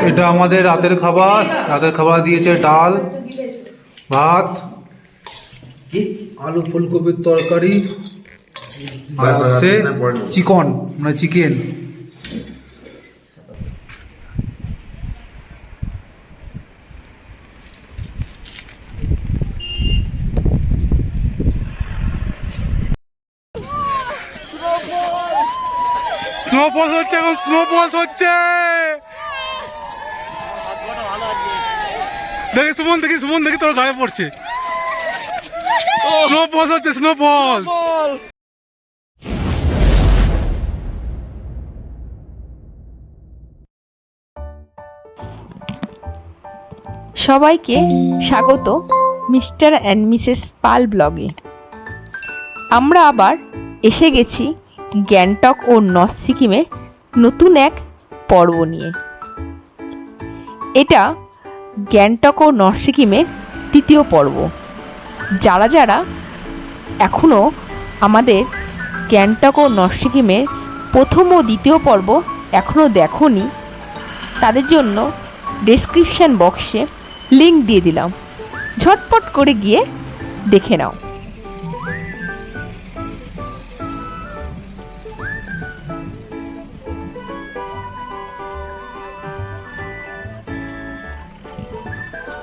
এটা আমাদের রাতের খাবার রাতের খাবার দিয়েছে ডাল ভাত। আলু ফুলকপির তরকারি? আর নেব। চিকন মানে চিকেন। স্নোফল হচ্ছে এখন স্নোফল হচ্ছে। দেখি সুমন দেখি সুমন দেখি তোর গায়ে পড়ছে। স্নো স্নোফল হচ্ছে স্নো স্নোফল সবাইকে স্বাগত মিস্টার অ্যান্ড মিসেস পাল ব্লগে। আমরা আবার এসে গেছি গ্যাংটক ও নর্থ সিকিমে নতুন এক পর্ব নিয়ে। এটা গ্যাংটক ও নর্থ সিকিমের তৃতীয় পর্ব। যারা যারা এখনও আমাদের গ্যাংটক ও নর্থ সিকিমের প্রথম ও দ্বিতীয় পর্ব এখনও দেখোনি, তাদের জন্য ডেসক্রিপশন বক্সে লিংক দিয়ে দিলাম। ঝটপট করে গিয়ে দেখে নাও।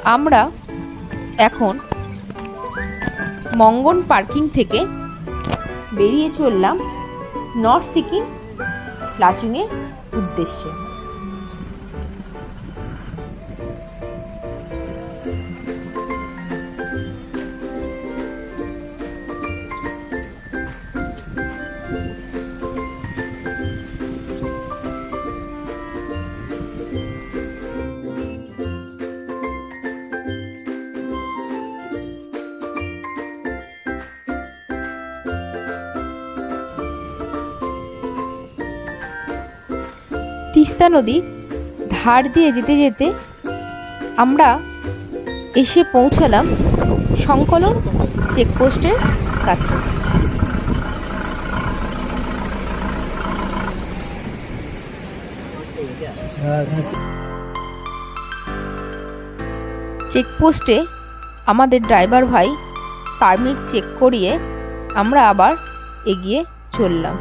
আমরা এখন মঙ্গন পার্কিং থেকে বেরিয়ে চললাম নর্থ সিকিম লাচুংয়ের উদ্দেশ্যে। তিস্তা নদী ধার দিয়ে যেতে যেতে আমরা এসে পৌঁছালাম সংকলন চেকপোস্টের কাছে। চেকপোস্টে আমাদের ড্রাইভার ভাই পারমিট চেক করিয়ে আমরা আবার এগিয়ে চললাম।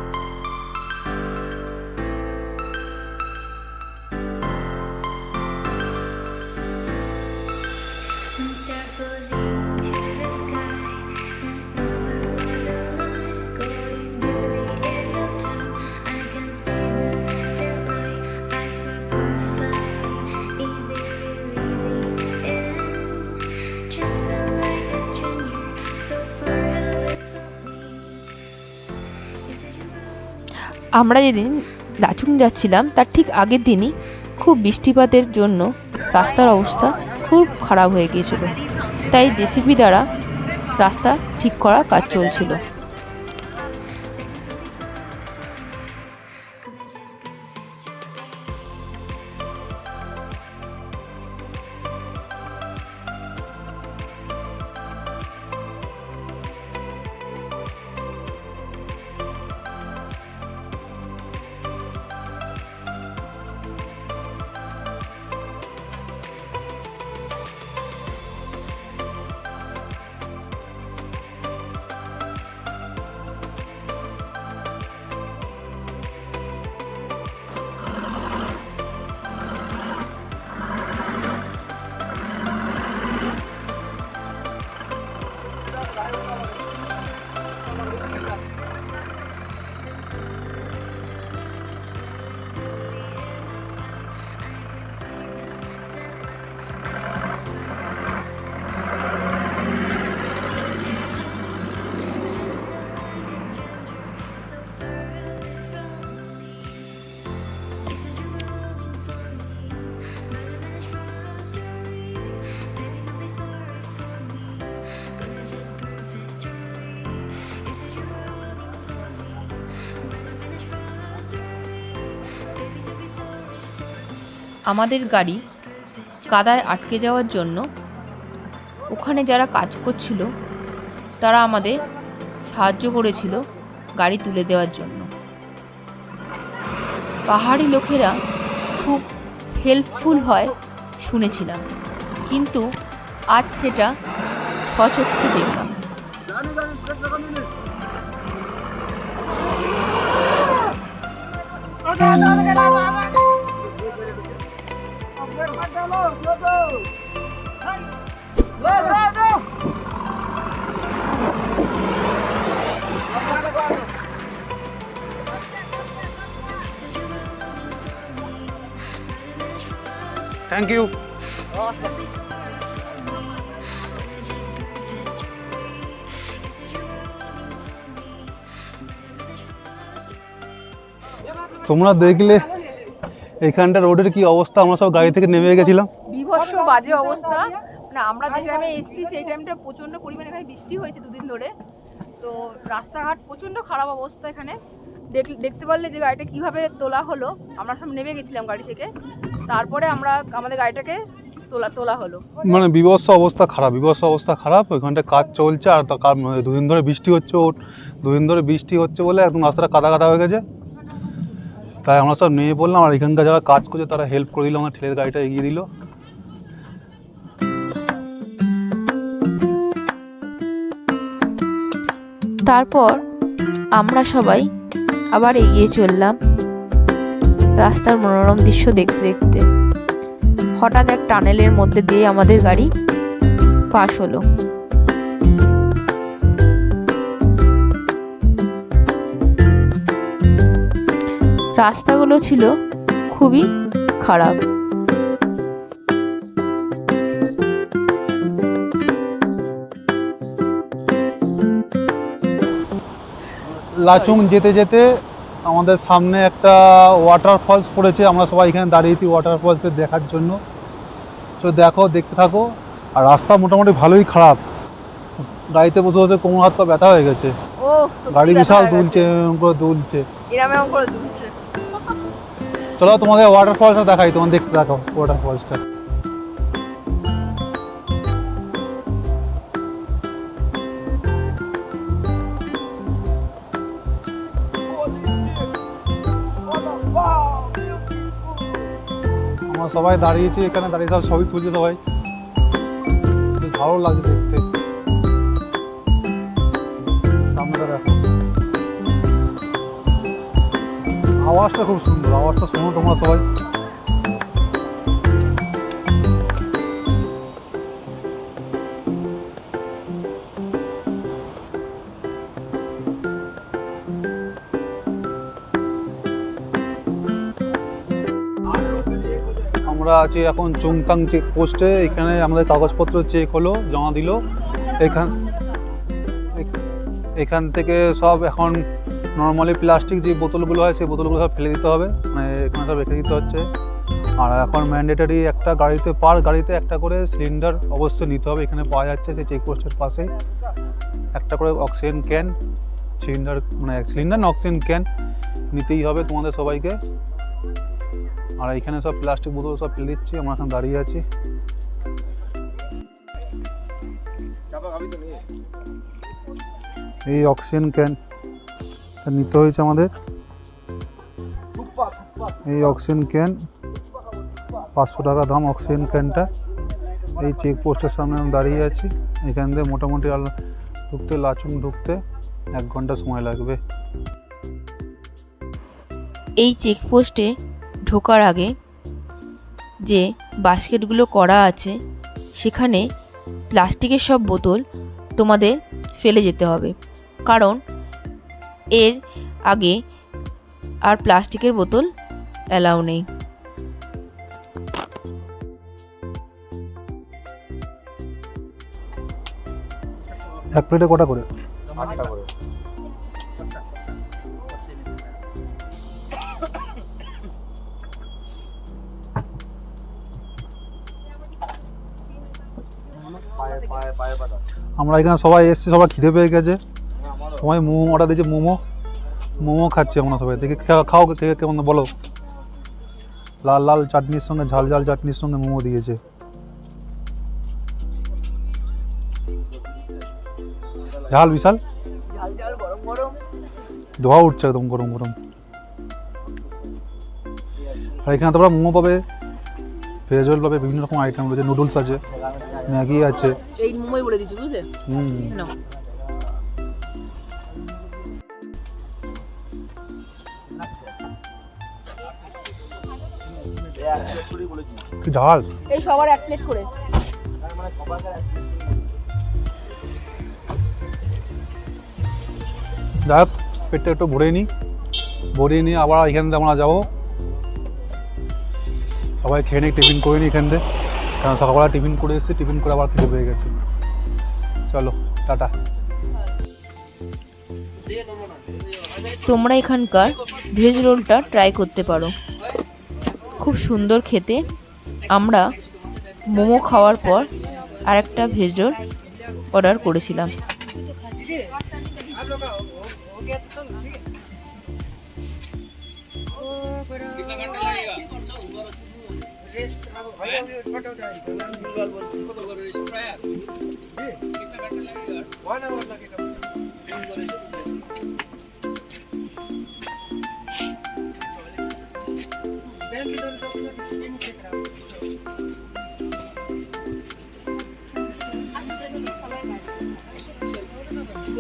আমরা যেদিন লাচুং যাচ্ছিলাম, তার ঠিক আগের দিনই খুব বৃষ্টিপাতের জন্য রাস্তার অবস্থা খুব খারাপ হয়ে গিয়েছিল। তাই জেসিপি দ্বারা রাস্তা ঠিক করার কাজ চলছিল। আমাদের গাড়ি কাদায় আটকে যাওয়ার জন্য ওখানে যারা কাজ করছিল, তারা আমাদের সাহায্য করেছিল গাড়ি তুলে দেওয়ার জন্য। পাহাড়ি লোকেরা খুব হেল্পফুল হয় শুনেছিলাম, কিন্তু আজ সেটা স্বচক্ষে দেখলাম। থ্যাংক ইউ তোমরা দেখলে এখানটা রোডের কি অবস্থা? আমরা সব গাড়ি থেকে নেমে গেছিলাম। বিভৎস বাজে অবস্থা। মানে আমরা যে টাইমে এসেছি সেই টাইমটা প্রচণ্ড পরিমাণে এখানে বৃষ্টি হয়েছে দুদিন ধরে। তো রাস্তাঘাট প্রচণ্ড খারাপ অবস্থা এখানে। দেখ- দেখতে পারলে যে গাড়িটা কীভাবে তোলা হলো। আমরা সব নেমে গেছিলাম গাড়ি থেকে। তারপরে আমরা আমাদের গাড়িটাকে তোলা তোলা হলো। মানে বিভৎস অবস্থা খারাপ বিভৎস অবস্থা খারাপ। ওইখানটা কাজ চলছে আর দুদিন ধরে বৃষ্টি হচ্ছে দুদিন ধরে বৃষ্টি হচ্ছে বলে একদম রাস্তাটা কাদা কাদা হয়ে গেছে। তাই আমরা সব নেমে পড়লাম আর এখানকার যারা কাজ করছে, তারা হেল্প করে দিল, আমার ঠেলের গাড়িটা এগিয়ে দিল। তারপর আমরা সবাই আবার এগিয়ে চললাম রাস্তার মনোরম দৃশ্য দেখতে দেখতে। হঠাৎ এক টানেলের মধ্যে দিয়ে আমাদের গাড়ি পাশ হলো। রাস্তাগুলো ছিল খুবই খারাপ। লাচুং যেতে যেতে আমাদের সামনে একটা ওয়াটার ফলস পড়েছে। আমরা সবাই এখানে দাঁড়িয়েছি ওয়াটার ফলসে দেখার জন্য। তো দেখো দেখতে থাকো। আর রাস্তা মোটামুটি ভালোই খারাপ। গাড়িতে বসে বসে কোমর হাত পা ব্যথা হয়ে গেছে। গাড়ি বিশাল দুলছে দুলছে। করে দুলছে। চলো তোমাদের ওয়াটার ফলসটা দেখাই, তোমার দেখতে দেখো ওয়াটার ফলসটা আমরা সবাই দাঁড়িয়েছি, এখানে দাঁড়িয়ে সব ছবি তুলছে সবাই ভালো লাগছে দেখতে। সামনে দেখো। আওয়াজটা খুব সুন্দর, আওয়াজটা শোনো তোমরা সবাই। আমরা আছি এখন চুংতাং চেক পোস্টে, এখানে আমাদের কাগজপত্র চেক হলো, জমা দিল। এখান এখান থেকে সব এখন নর্মালি প্লাস্টিক যে বোতলগুলো হয়, সেই বোতলগুলো সব ফেলে দিতে হবে। মানে এখানে সব রেখে দিতে হচ্ছে। আর এখন ম্যান্ডেটারি একটা গাড়িতে পার গাড়িতে একটা করে সিলিন্ডার অবশ্যই নিতে হবে। এখানে পাওয়া যাচ্ছে সেই চেকপোস্টের পাশে। একটা করে অক্সিজেন ক্যান সিলিন্ডার মানে সিলিন্ডার না অক্সিজেন ক্যান নিতেই হবে তোমাদের সবাইকে। আর এখানে সব প্লাস্টিক বোতল সব ফেলে দিচ্ছি, আমরা এখন দাঁড়িয়ে আছি। এই অক্সিজেন ক্যান নিতে হয়েছে আমাদের। এই অক্সিজেন ক্যান পাঁচশো টাকা দাম অক্সিজেন ক্যানটা এই চেক পোস্টের সামনে আমি দাঁড়িয়ে আছি। এখান থেকে মোটামুটি ঢুকতে, লাচুং ঢুকতে এক ঘণ্টা সময় লাগবে। এই চেকপোস্টে ঢোকার আগে যে বাস্কেটগুলো করা আছে, সেখানে প্লাস্টিকের সব বোতল তোমাদের ফেলে যেতে হবে। কারণ এর আগে আর প্লাস্টিকের বোতল অ্যালাউ নেই। এক প্লেটে কটা করে। আমরা এখানে সবাই এসেছি সবাই খিদে পেয়ে গেছে। সবাই মোমো অর্ডার দিয়েছে মোমো। মোমো খাচ্ছি আমরা সবাই। দেখে খাও কে কেমন বলো। লাল লাল চাটনির সঙ্গে ঝাল ঝাল চাটনির সঙ্গে মোমো দিয়েছে। ঝাল বিশাল? ধোয়া উঠছে একদম গরম গরম। আর এখানে তোমরা মোমো পাবে ভেজ রোল পাবে বিভিন্ন রকম আইটেম রয়েছে নুডলস আছে ম্যাগি আছে। এই মোমোই বলে দিচ্ছি বুঝলে? হুম। ঝাল। এই সবার এক প্লেট করে। যাই হোক পেটটা একটু ভরে নিই ভরিয়ে নিয়ে আবার এখান থেকে আমরা যাব। সবাই খেয়ে নিই টিফিন করে নিই এখান থেকে কারণ সকালবেলা টিফিন করে এসেছি টিফিন করে আবার খেতে পেয়ে গেছে। চলো টাটা। তোমরা এখানকার ভেজ রোলটা ট্রাই করতে পারো। খুব সুন্দর খেতে। আমরা মোমো খাওয়ার পর আরেকটা ভেজ রোল অর্ডার করেছিলাম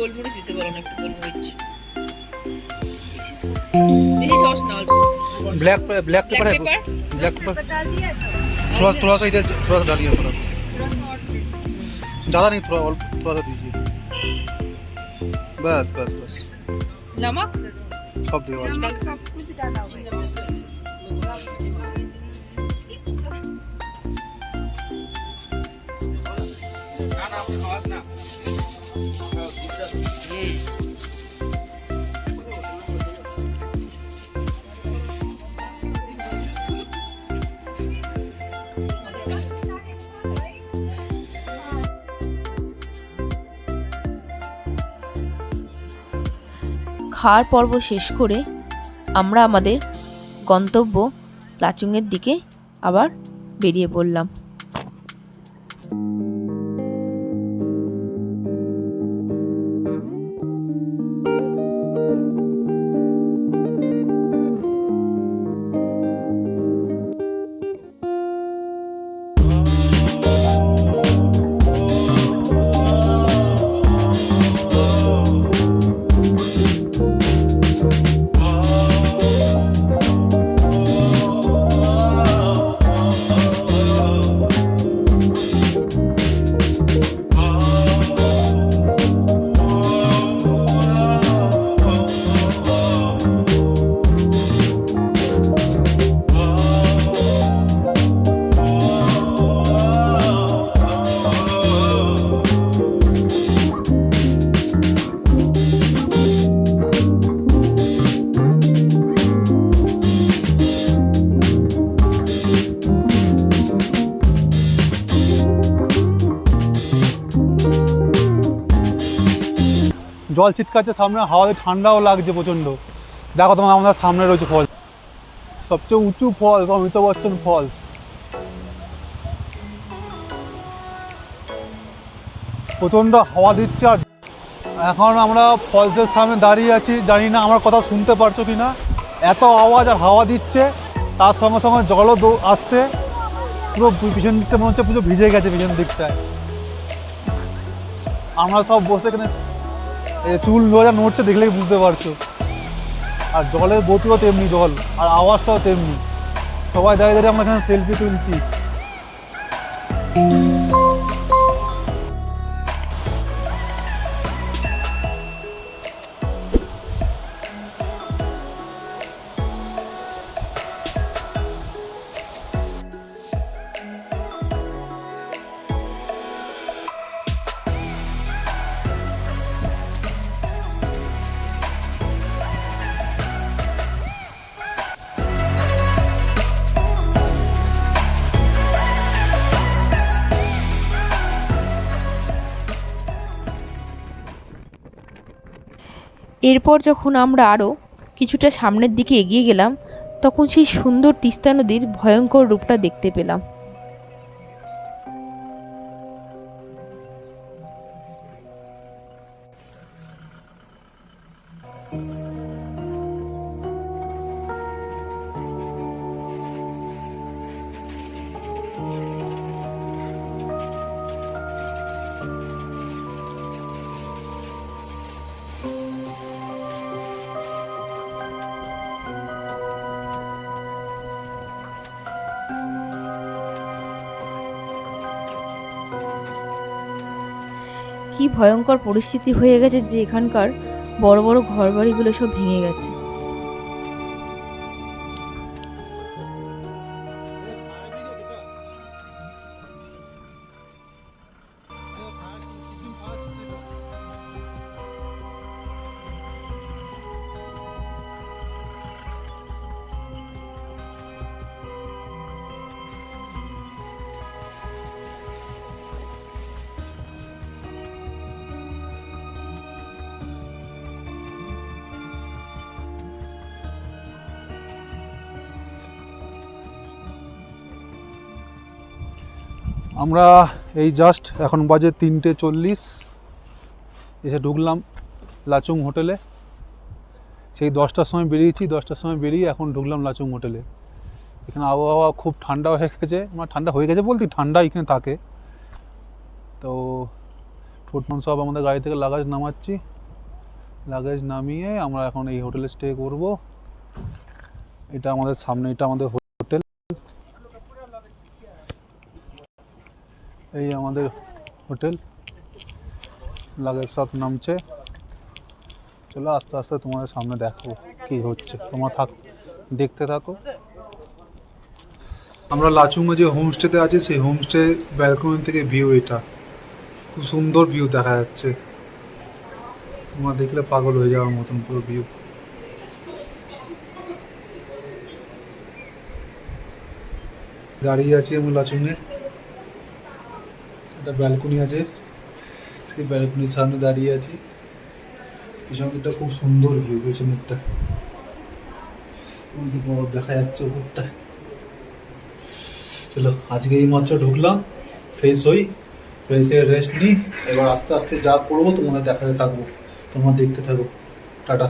গোলমরিচ দিতে পারো না একটু গোলমরিচ বেশি সস না অল্প ब्लैक ब्लैक ब्लैक पेपर है पेपर ब्लैक पेपर थोड़ा थोड़ा सा इधर थोड़ा सा डालिए थोड़ा ज़्यादा नहीं थोड़ा और थोड़ा सा दीजिए बस बस बस नमक सब दे आज খাওয়ার পর্ব শেষ করে আমরা আমাদের গন্তব্য লাচুংয়ের দিকে আবার বেরিয়ে পড়লাম। জল ছিটকাচ্ছে সামনে, হাওয়াতে ঠান্ডাও লাগছে প্রচণ্ড। দেখো তোমার আমাদের সামনে রয়েছে ফল। সবচেয়ে উঁচু ফলস অমিতাভ বচ্চন ফলস প্রচণ্ড হাওয়া দিচ্ছে আর এখন আমরা ফলসের সামনে দাঁড়িয়ে আছি। জানি না আমার কথা শুনতে পারছ কি না এত আওয়াজ আর হাওয়া দিচ্ছে, তার সঙ্গে সঙ্গে জলও আসছে। পুরো পিছন দিকটা মনে হচ্ছে পুরো ভিজে গেছে পিছন দিকটায়। আমরা সব বসে এখানে চুল লোজা নড়ছে দেখলেই বুঝতে পারছ। আর জলের বোতলও তেমনি জল, আর আওয়াজটাও তেমনি। সবাই দাঁড়িয়ে দাঁড়িয়ে আমরা এখানে সেলফি তুলছি। এরপর যখন আমরা আরও কিছুটা সামনের দিকে এগিয়ে গেলাম, তখন সেই সুন্দর তিস্তা নদীর ভয়ঙ্কর রূপটা দেখতে পেলাম। কি ভয়ঙ্কর পরিস্থিতি হয়ে গেছে যে এখানকার বড় বড় ঘরবাড়িগুলো সব ভেঙে গেছে। আমরা এই জাস্ট এখন বাজে তিনটে চল্লিশ। এসে ঢুকলাম লাচুং হোটেলে। সেই দশটার সময় বেরিয়েছি, দশটার সময় বেরিয়ে এখন ঢুকলাম লাচুং হোটেলে। এখানে আবহাওয়া খুব ঠান্ডা হয়ে গেছে মানে ঠান্ডা হয়ে গেছে বলতে ঠান্ডা এখানে থাকে। তো ফুটমান সব আমাদের গাড়ি থেকে লাগেজ নামাচ্ছি। লাগেজ নামিয়ে আমরা এখন এই হোটেলে স্টে করব। এটা আমাদের সামনে, এটা আমাদের হোটেল এই আমাদের হোটেল। লাগেজ সব নামছে। চলো আস্তে আস্তে তোমাদের সামনে দেখো কি হচ্ছে। তোমরা থাক, দেখতে থাকো। আমরা লাচুংয়ে যে হোমস্টেতে আছি, সেই হোমস্টে ব্যালকনি থেকে ভিউ এটা। খুব সুন্দর ভিউ দেখা যাচ্ছে। তোমরা দেখলে পাগল হয়ে যাওয়ার মতন পুরো ভিউ দাঁড়িয়ে আছি আমি লাচুংয়ে একটা ব্যালকনি আছে। সেই ব্যালকনির সামনে দাঁড়িয়ে আছি। পিছন দিকটা খুব সুন্দর ভিউ পেছন দিকটা ওই বরফ দেখা যাচ্ছে উপরটা। চলো, আজকে এই মাত্র ঢুকলাম ফ্রেশ হই ফ্রেশ রেস্ট নিই। এবার আস্তে আস্তে যা করব তোমাদের দেখাতে থাকব, তোমরা দেখতে থাকো। টাটা।